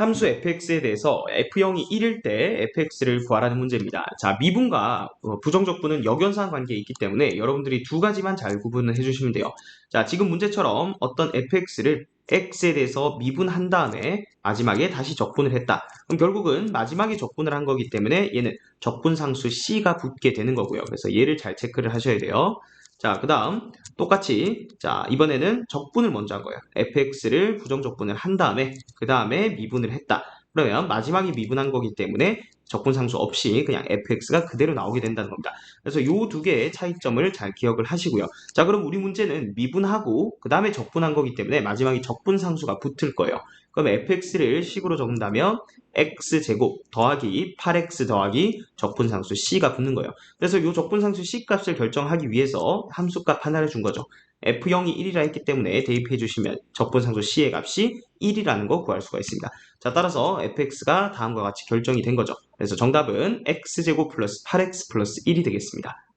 함수 fx에 대해서 f0이 1일 때 fx를 구하라는 문제입니다. 자, 미분과 어, 부정적분은 역연상 관계에 있기 때문에 여러분들이 두 가지만 잘 구분을 해주시면 돼요. 자, 지금 문제처럼 어떤 fx를 x에 대해서 미분한 다음에 마지막에 다시 적분을 했다. 그럼 결국은 마지막에 적분을 한 거기 때문에 얘는 적분상수 c가 붙게 되는 거고요. 그래서 얘를 잘 체크를 하셔야 돼요. 자, 그 다음 똑같이 자 이번에는 적분을 먼저 한 거예요. fx를 부정적분을 한 다음에 그 다음에 미분을 했다. 그러면 마지막에 미분한 거기 때문에 적분 상수 없이 그냥 fx가 그대로 나오게 된다는 겁니다. 그래서 이 두 개의 차이점을 잘 기억을 하시고요. 자 그럼 우리 문제는 미분하고 그 다음에 적분한 거기 때문에 마지막에 적분 상수가 붙을 거예요. 그럼 fx를 식으로 적는다면 x제곱 더하기 8x 더하기 적분상수 c가 붙는 거예요. 그래서 이 적분상수 c 값을 결정하기 위해서 함수값 하나를 준 거죠. F0이 1이라 했기 때문에 대입해 주시면 적분상수 c의 값이 1이라는 거 구할 수가 있습니다. 자 따라서 fx가 다음과 같이 결정이 된 거죠. 그래서 정답은 x제곱 플러스 8x 플러스 1이 되겠습니다.